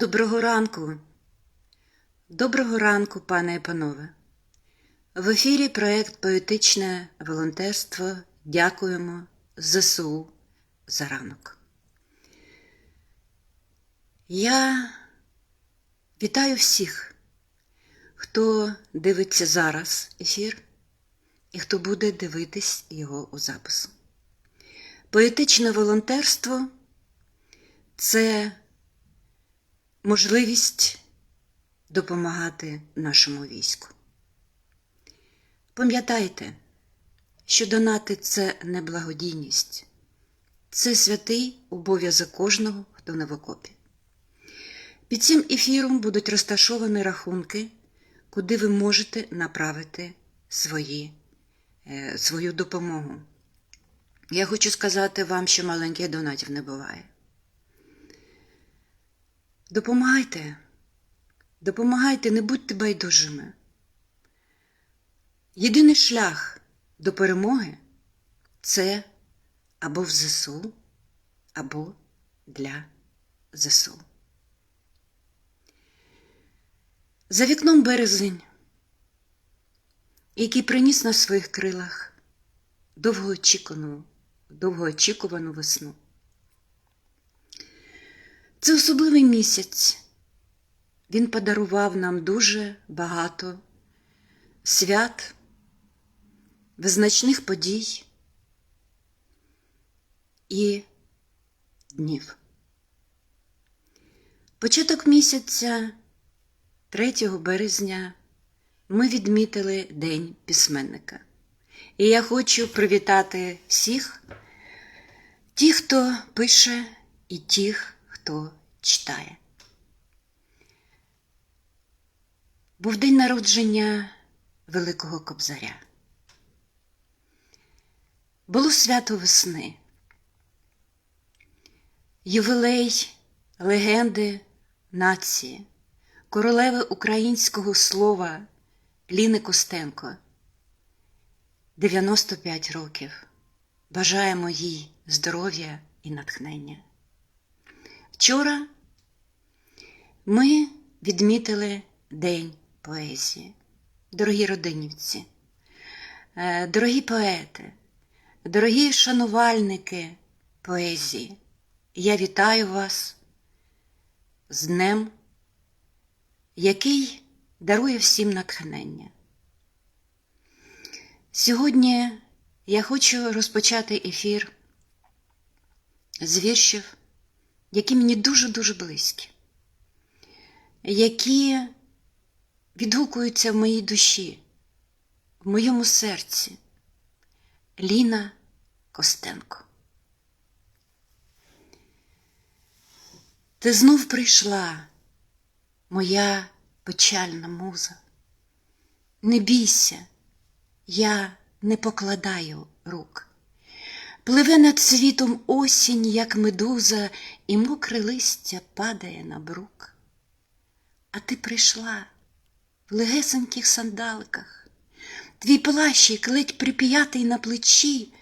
Доброго ранку, доброго ранку, пане і панове. В ефірі проєкт Поетичне волонтерство. Дякуємо ЗСУ за ранок. Я вітаю всіх, хто дивиться зараз ефір і хто буде дивитись його у запису. Поетичне волонтерство це можливість допомагати нашому війську. Пам'ятайте, що донати це не благодійність, це святий обов'язок кожного, хто на окопі. Під цим ефіром будуть розташовані рахунки, куди ви можете направити свої, е, свою допомогу. Я хочу сказати вам, що маленьких донатів не буває. Допомагайте, допомагайте, не будьте байдужими. Єдиний шлях до перемоги це або в ЗСУ, або для ЗСУ. За вікном березень, який приніс на своїх крилах довгоочікувану, довгоочікувану весну. Це особливий місяць. Він подарував нам дуже багато свят, визначних подій і днів. Початок місяця, 3 березня, ми відмітили День письменника. І я хочу привітати всіх, тих, хто пише, і тих, хто читає. Був день народження Великого Кобзаря. Було свято весни, ювілей легенди нації, королеви українського слова Ліни Костенко. 95 років. Бажаємо їй здоров'я і натхнення. Вчора ми відмітили День поезії. Дорогі родинівці, е, дорогі поети, дорогі шанувальники поезії, я вітаю вас з Днем, який дарує всім натхнення. Сьогодні я хочу розпочати ефір з віршів які мені дуже-дуже близькі, які відгукуються в моїй душі, в моєму серці. Ліна Костенко. Ти знов прийшла, моя печальна муза. Не бійся, я не покладаю рук. Пливе над світом осінь, як медуза, і мокре листя падає на брук. А ти прийшла в легесеньких сандаликах, твій плащик ледь прип'ятий на плечі,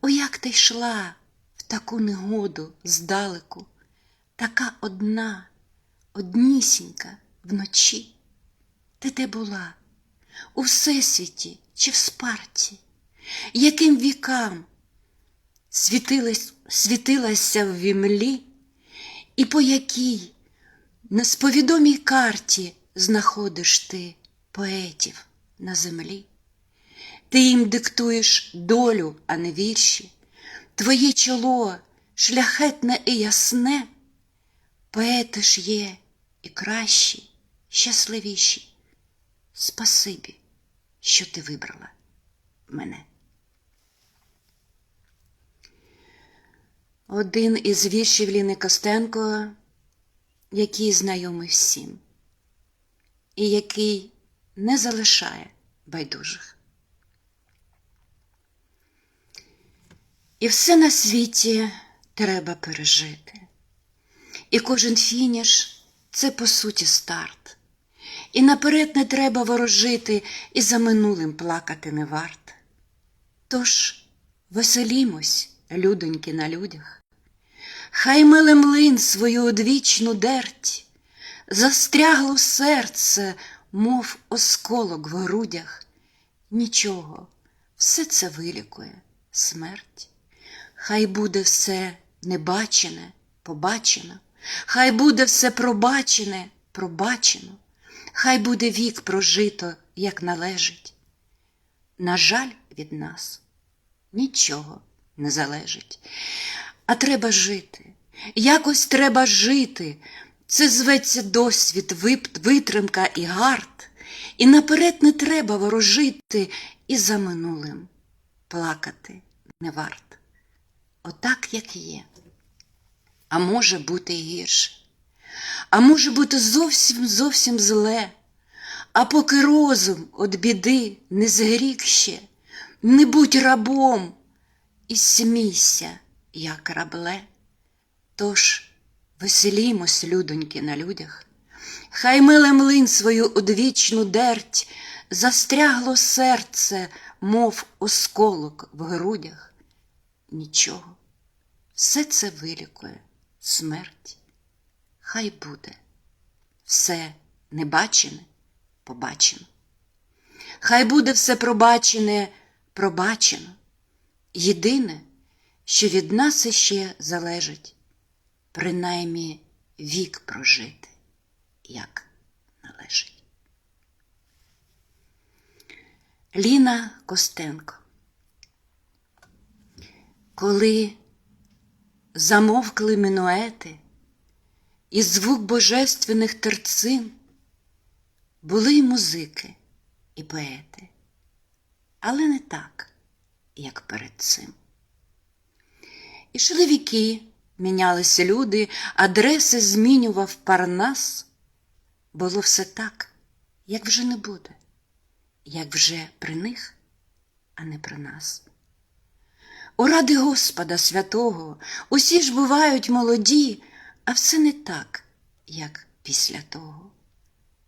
о, як ти йшла в таку негоду здалеку, така одна, однісінька вночі. Ти де була? У всесвіті чи в спарті? Яким вікам? Світилась, світилася в вімлі, і по якій на сповідомій карті знаходиш ти поетів на землі. Ти їм диктуєш долю, а не вірші, твоє чоло шляхетне і ясне, поети ж є і кращі, щасливіші. Спасибі, що ти вибрала мене. Один із віршів Ліни Костенко, який знайомий всім, і який не залишає байдужих. І все на світі треба пережити, і кожен фініш це по суті старт, і наперед не треба ворожити, і за минулим плакати не варт. Тож веселімось людоньки на людях, хай миле млин свою одвічну дерть, застрягло серце, мов осколок в грудях. Нічого, все це вилікує смерть. Хай буде все небачене, побачено, хай буде все пробачене, пробачено, хай буде вік прожито, як належить. На жаль, від нас нічого не залежить. А треба жити, якось треба жити. Це зветься досвід, витримка і гард. І наперед не треба ворожити і за минулим плакати не варт. Отак, як є. А може бути і гірше. А може бути зовсім зовсім зле. А поки розум від біди не згрік ще, не будь рабом і смійся, як рабле. Тож веселімось, людоньки, на людях, хай миле млин свою одвічну дерть, застрягло серце, мов осколок в грудях. Нічого, все це вилікує смерть. Хай буде все небачене, побачено. Хай буде все пробачене, пробачено. Єдине, що від нас іще залежить, принаймні вік прожити, як належить. Ліна Костенко. Коли замовкли минуети і звук божественних терцин, були й музики, і поети, але не так, як перед цим. Ішли віки, мінялися люди, адреси змінював Парнас. Було все так, як вже не буде, як вже при них, а не при нас. О, ради Господа святого, усі ж бувають молоді, а все не так, як після того,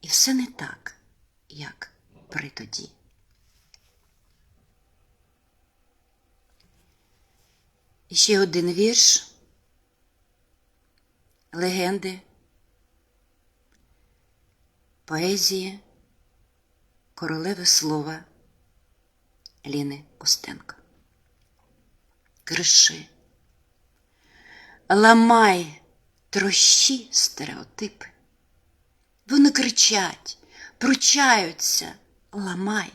і все не так, як при тоді. Ще один вірш. Легенди, поезії, королеви слова. Ліни Костенко. Криши, ламай трощі стереотипи. Вони кричать, пручаються, ламай,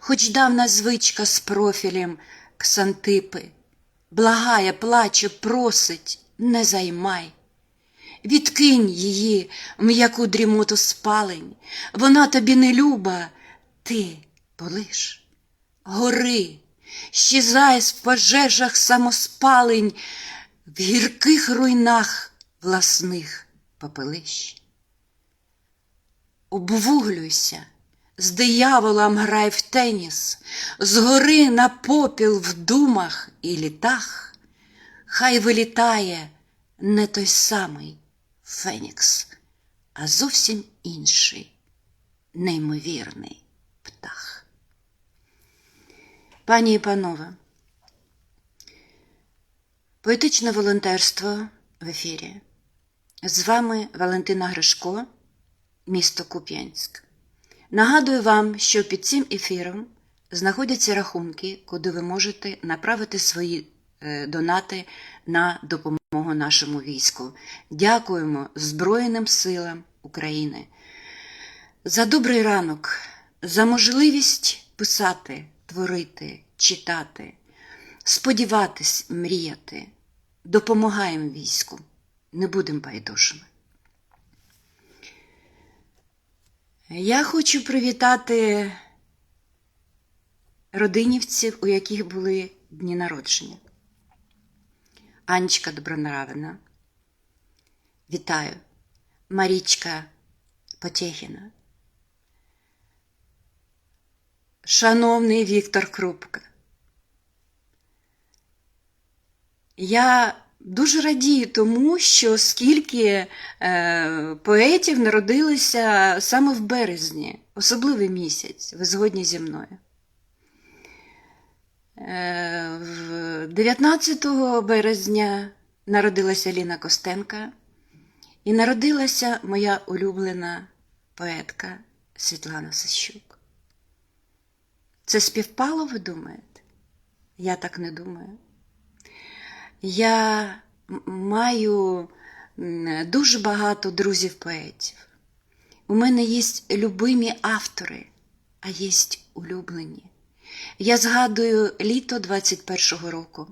хоч давна звичка з профілем ксантипи, благає, плаче, просить, не займай. Відкинь її м'яку дрімоту спалень, вона тобі не люба, ти полиш. Гори, щезай в пожежах самоспалень, в гірких руйнах власних попелищ. Обвуглюйся, з дияволом грай в теніс, згори на попіл в думах і літах, хай вилітає не той самий Фенікс, а зовсім інший, неймовірний птах. Пані і панове, поетичне волонтерство в ефірі. З вами Валентина Гришко, місто Куп'янськ. Нагадую вам, що під цим ефіром знаходяться рахунки, куди ви можете направити свої е, донати на допомогу нашому війську. Дякуємо Збройним силам України за добрий ранок, за можливість писати, творити, читати, сподіватись, мріяти. Допомагаємо війську, не будемо байдужими. Я хочу привітати родинівців, у яких були дні народження. Анечка Добронравина. Вітаю. Марічка Потєхіна. Шановний Віктор Крупка. Я дуже радію тому, що скільки е, поетів народилося саме в березні, особливий місяць, ви згодні зі мною. Е, в 19 березня народилася Ліна Костенка, І народилася моя улюблена поетка Світлана Сищук. Це співпало, ви думаєте? Я так не думаю. Я маю дуже багато друзів-поетів. У мене є любимі автори, а є улюблені. Я згадую літо 21-го року,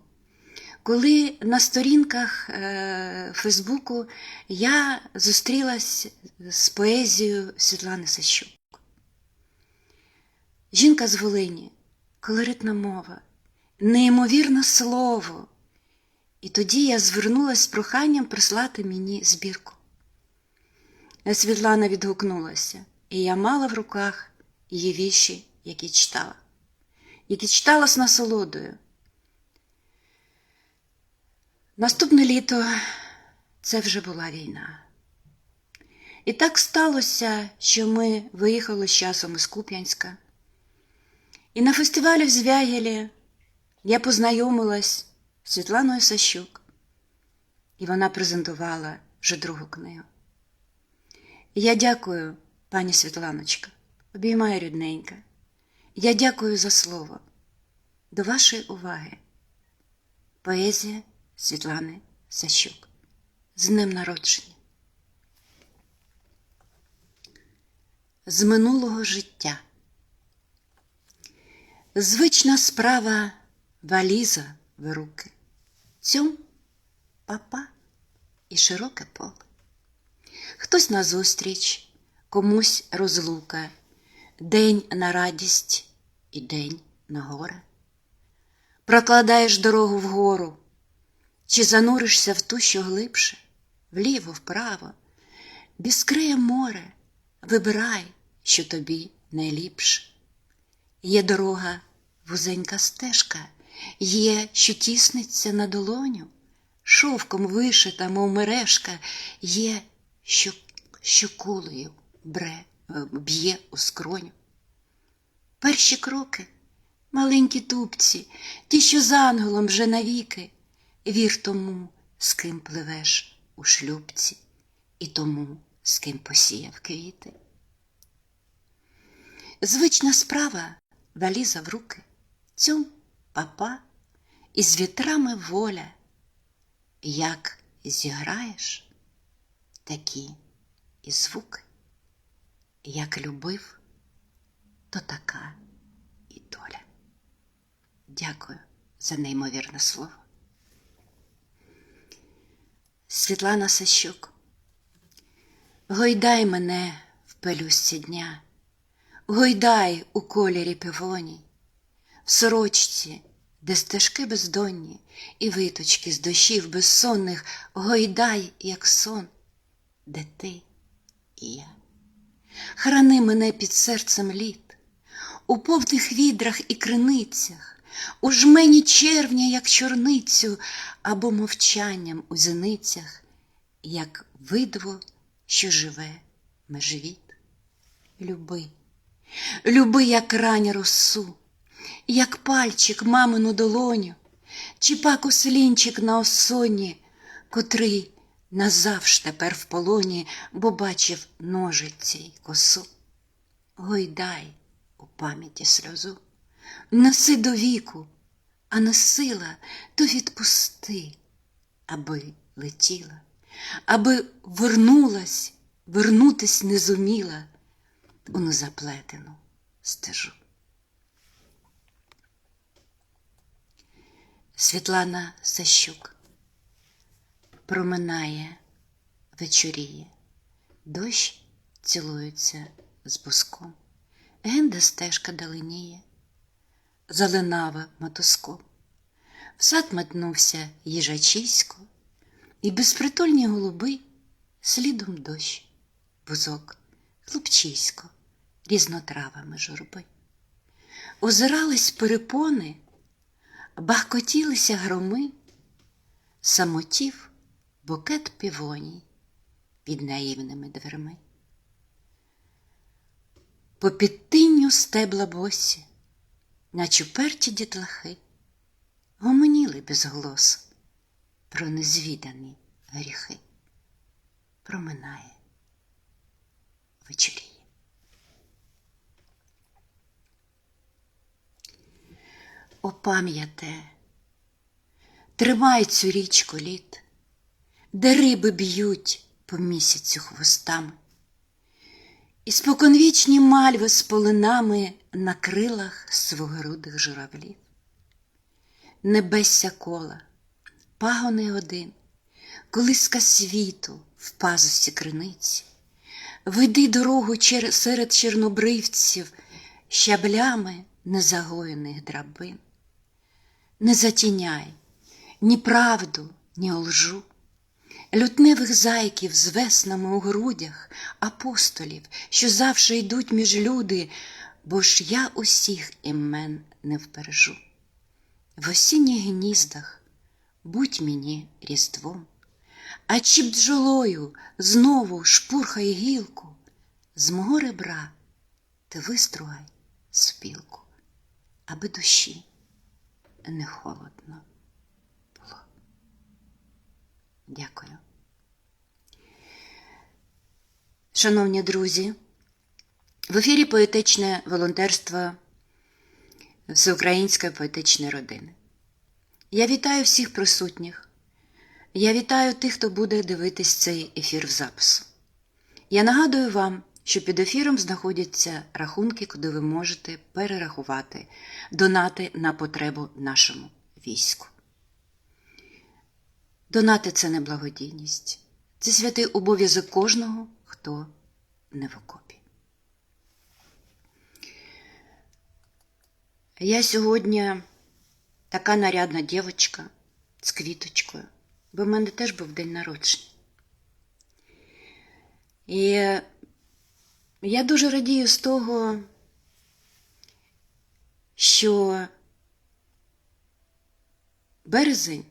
коли на сторінках е, Фейсбуку я зустрілась з поезією Світлани Сащук. Жінка з Волині, колоритна мова, неймовірне слово. І тоді я звернулася з проханням прислати мені збірку. Світлана відгукнулася, і я мала в руках її вірші, які читала, які читала з насолодою. Наступне літо це вже була війна. І так сталося, що ми виїхали з часом із Куп'янська. І на фестивалі в Звягелі я познайомилась Світланою Сащук, і вона презентувала вже другу книгу. Я дякую, пані Світланочка, обіймаю рідненька. Я дякую за слово. До вашої уваги. Поезія Світлани Сащук. З днем народження. З минулого життя. Звична справа валіза в руки. Цьом папа і широке поле. Хтось назустріч, комусь розлука, день на радість і день на горе. Прокладаєш дорогу вгору, чи зануришся в ту, що глибше, вліво, вправо, біскриє море, вибирай, що тобі найліпше. Є дорога, вузенька стежка, є, що тісниться на долоню, шовком вишита, мов мережка, є, що, що кулею бре, е, б'є у скроню. Перші кроки, маленькі тупці, ті, що з ангелом вже навіки, вір тому, з ким пливеш у шлюбці, і тому, з ким посіяв квіти. Звична справа валіза в руки, цьом папа, і з вітрами воля. Як зіграєш, такі і звуки, як любив, то така і доля. Дякую за неймовірне слово. Світлана Сащук, гойдай мене в пелюсці дня, гойдай у кольорі півоні, в сорочці, де стежки бездонні, і виточки з дощів безсонних, гойдай, як сон, де ти і я. Храни мене під серцем літ, у повних відрах і криницях, у жмені червня, як чорницю, або мовчанням у зеницях, як видво, що живе межвіт. Люби, люби, як рань росу, як пальчик мамину долоню, чи пак на осоні, котрий назавж тепер в полоні, бо бачив ножиці й косу. Гойдай у пам'яті сльозу, неси до віку, а не сила, то відпусти, аби летіла, аби вернулась, вернутись не зуміла у незаплетену стежу. Світлана Сащук. Проминає, вечоріє, дощ цілується з буском, генда стежка даленіє, залинава мотоском. В сад метнувся їжачисько, і безпритульні голуби слідом дощ, бузок, хлопчисько, різнотравами журби. Озирались перепони, бахкотілися громи, самотів букет півоній під наївними дверми. По підтинню стебла босі, наче перті дітлахи, гомоніли без голосу про незвідані гріхи. проминає, вечоріє. О, пам'яте, тримай цю річку літ, де риби б'ють по місяцю хвостами, і споконвічні мальви з полинами на крилах свогорудих журавлів. Небесся кола, пагони один, колиска світу в пазусі криниці, веди дорогу серед чорнобривців щаблями незагоєних драбин. Не затіняй ні правду, ні лжу, лютневих зайків з веснами у грудях, апостолів, що завше йдуть між люди, бо ж я усіх імен не впережу. В осінніх гніздах будь мені різдвом, а чи бджолою знову шпурхай гілку, з мого ребра ти вистругай спілку, аби душі не холодно було. Дякую. Шановні друзі, в ефірі поетичне волонтерство Всеукраїнської поетичної родини. Я вітаю всіх присутніх. Я вітаю тих, хто буде дивитись цей ефір в запису. Я нагадую вам, що під ефіром знаходяться рахунки, куди ви можете перерахувати донати на потребу нашому війську. Донати це не благодійність, це святий обов'язок кожного, хто не в окопі. Я сьогодні така нарядна дівчинка з квіточкою, бо в мене теж був день народження. І я дуже радію з того, що березень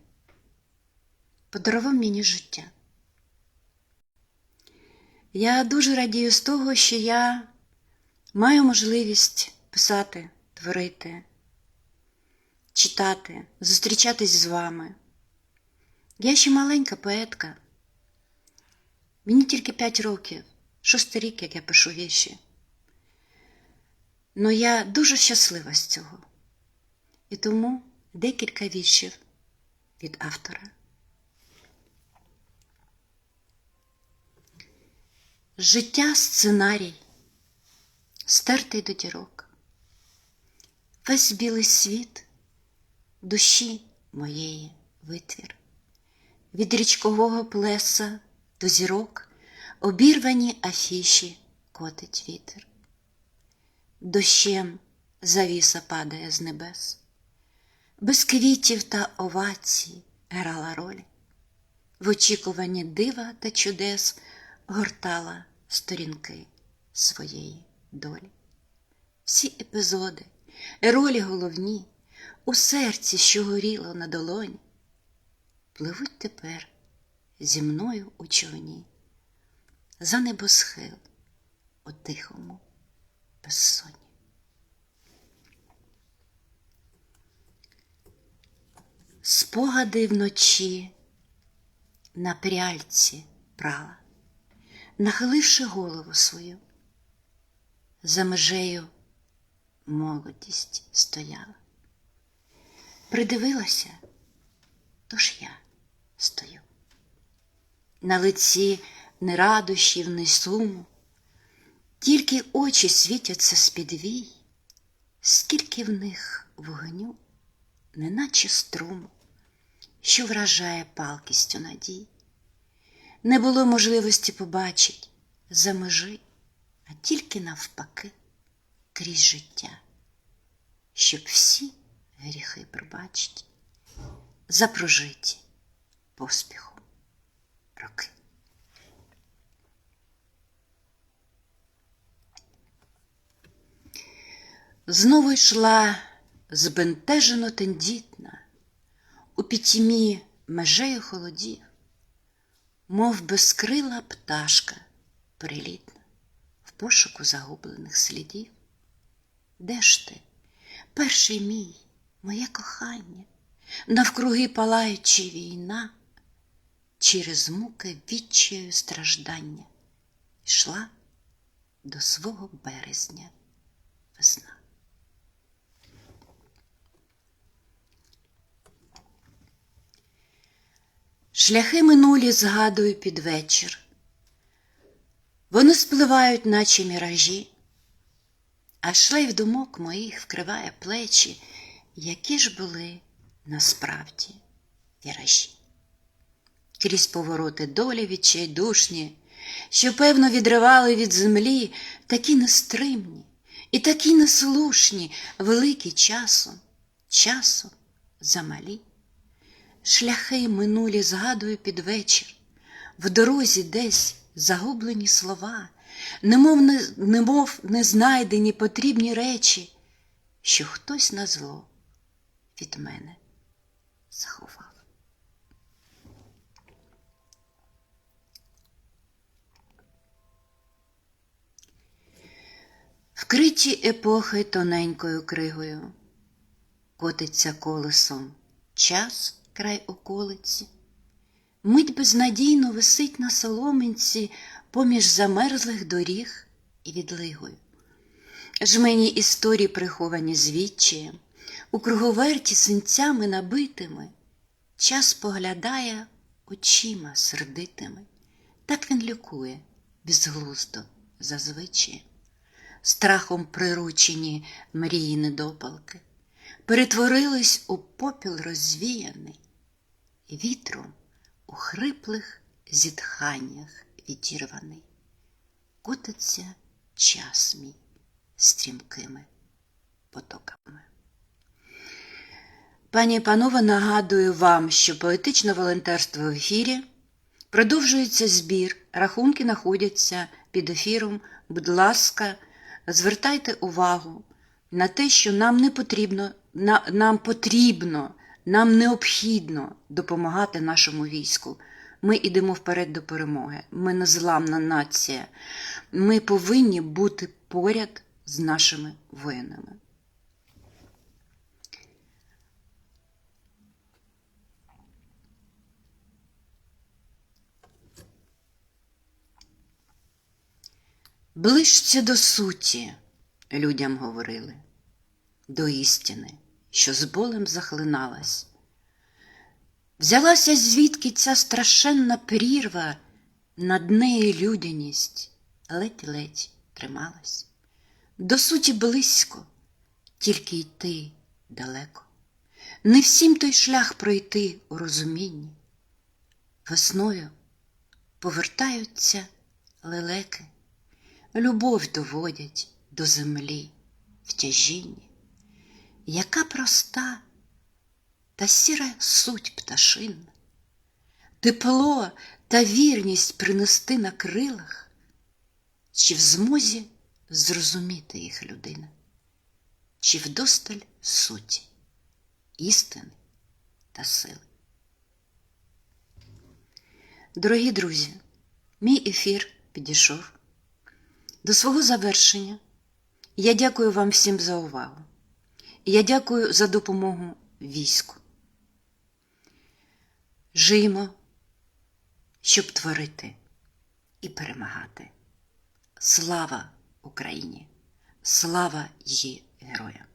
подарував мені життя. Я дуже радію з того, що я маю можливість писати, творити, читати, зустрічатись з вами. Я ще маленька поетка. Мені тільки 5 років, шостий рік, як я пишу вірші. Но я дуже щаслива з цього. І тому декілька віршів від автора. Життя сценарій, стертий до дірок, весь білий світ душі моєї витвір, від річкового плеса до зірок обірвані афіші котить вітер. Дощем завіса падає з небес, без квітів та овацій грала роль, в очікуванні дива та чудес гортала сторінки своєї долі. Всі епізоди, ролі головні, у серці, що горіло на долоні, пливуть тепер зі мною у човні за небосхил у тихому безсонні. Спогади вночі на пряльці прала, нахиливши голову свою, за межею молодість стояла. Придивилася, тож я стою. На лиці не радощів, не суму, тільки очі світяться з-під вій, скільки в них вогню, неначе струму, що вражає палкістю надій. Не було можливості побачить за межі, а тільки навпаки, крізь життя, щоб всі гріхи пробачить, запрожиті поспіхом роки. Знову йшла збентежено тендітна, у пітьмі межею холодів, мов безкрила пташка прилітна в пошуку загублених слідів. Де ж ти, перший мій, моє кохання, навкруги палаючи війна, через муки відчаю страждання йшла до свого березня весна. Шляхи минулі згадую під вечір. Вони спливають, наче міражі, а шлейф думок моїх вкриває плечі, які ж були насправді віражі. Крізь повороти долі відчайдушні, що, певно, відривали від землі такі нестримні і такі неслушні, великі часом, часом замалі. Шляхи минулі згадую під вечір, в дорозі десь загублені слова, немов, не, немов незнайдені потрібні речі, що хтось на зло від мене заховав. Вкриті епохи тоненькою кригою, котиться колесом час край околиці, мить безнадійно висить на соломинці поміж замерзлих доріг і відлигою. Жмені історії приховані звідчаєм, у круговерті синцями набитими, час поглядає очима сердитими, так він лікує безглуздо зазвичай, страхом приручені мрії недопалки. Перетворились у попіл розвіяний, вітром у хриплих зітханнях відірваний, котиться час мій стрімкими потоками. Пані і панове, нагадую вам, що поетичне волонтерство в ефірі продовжується збір, рахунки знаходяться під ефіром. Будь ласка, звертайте увагу на те, що нам не потрібно, на, нам потрібно, нам необхідно допомагати нашому війську. Ми йдемо вперед до перемоги. Ми незламна нація. Ми повинні бути поряд з нашими воїнами. Ближче до суті, людям говорили, до істини, що з болем захлиналась. Взялася звідки ця страшенна прірва, над нею людяність ледь-ледь трималась. До суті близько, тільки йти далеко. Не всім той шлях пройти у розумінні. Весною повертаються лелеки, любов доводять до землі в тяжінні. Яка проста та сіра суть пташинна, тепло та вірність принести на крилах, чи в змозі зрозуміти їх людина, чи вдосталь суті, істини та сили. Дорогі друзі, мій ефір підійшов до свого завершення. Я дякую вам всім за увагу. Я дякую за допомогу війську. Жиємо, щоб творити і перемагати. Слава Україні! Слава її героям!